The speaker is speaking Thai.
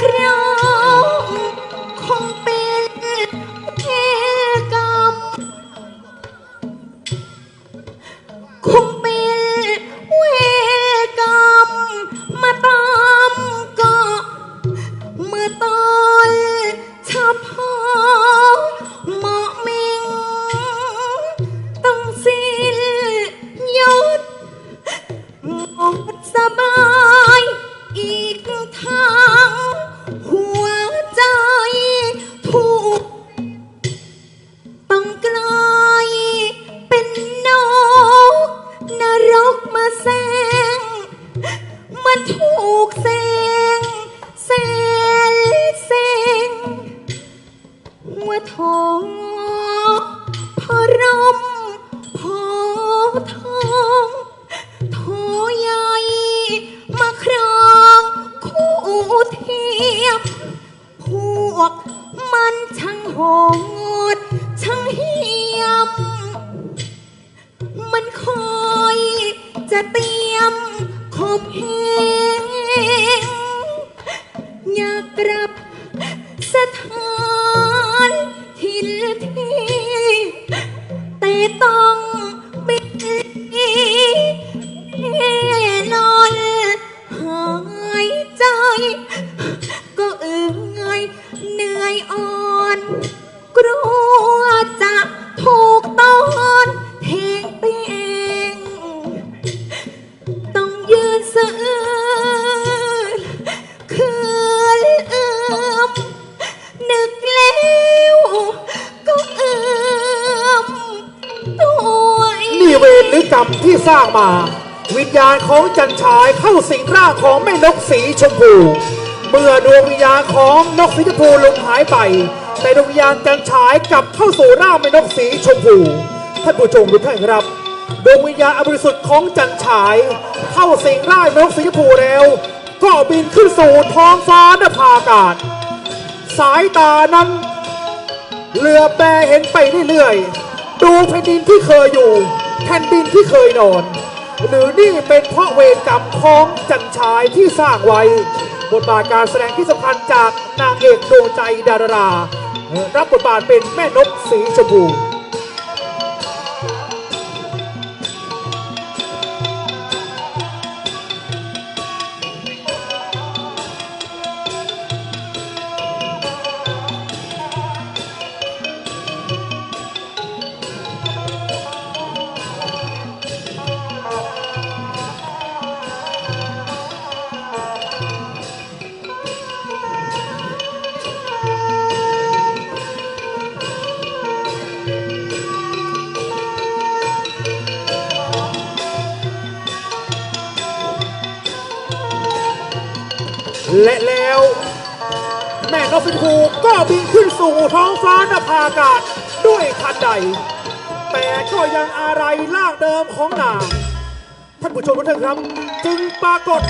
คราวคงเป็นเพกรรมคงเป็นเวกรมาตามกเมื่อตอนชะพาเหมาะมต้องสิ้ยศหดสบาย มันถูกแซงแซงแซงหัวทองพอรมพอทองโทใหญ่มาครองคู่เทียบ พวกมันช่างหด ก็เอื่อยเหนื่อยอ่อน กลัวจะถูกตอนเทงเตีงต้องยืนสะอื้นคืนเอื้อมนึกแล้วก็เอื้อมตัวเอง นี่เวรหรือกรรมที่สร้างมา วิญญาณของจันชายเข้าสิงร่างของแม่นกสีชมพู เมื่อดวงวิญญาณของนกสีชมพูลงหายไป แต่ดวงวิญญาณจันชายกลับเข้าสู่ร่างแม่นกสีชมพู ท่านผู้ชมทุกท่านครับ ดวงวิญญาณอบริสุทธิ์ของจันชาย เข้าสิงร่างแม่นกสีชมพูแล้ว ก็บินขึ้นสู่ท้องฟ้านภาอากาศ สายตานั้นเรือแปรเห็นไปเรื่อยๆ ดูแผ่นดินที่เคยอยู่ แผ่นดินที่เคยนอน หรือนี่เป็นเพราะเวรกรรมของจันชายที่สร้างไว้ บทบาทการแสดงที่สำคัญจากนางเอกดวงใจดารา รับบทบาทเป็นแม่นกสีชมพู และแล้วแม่นกสินคูก็บินขึ้นสู่ท้องฟ้านภาอากาศด้วยทันใด แต่ก็ยังอะไรล่างเดิมของนาง ท่านผู้ชมทุกท่านครับ จึงปรากฏ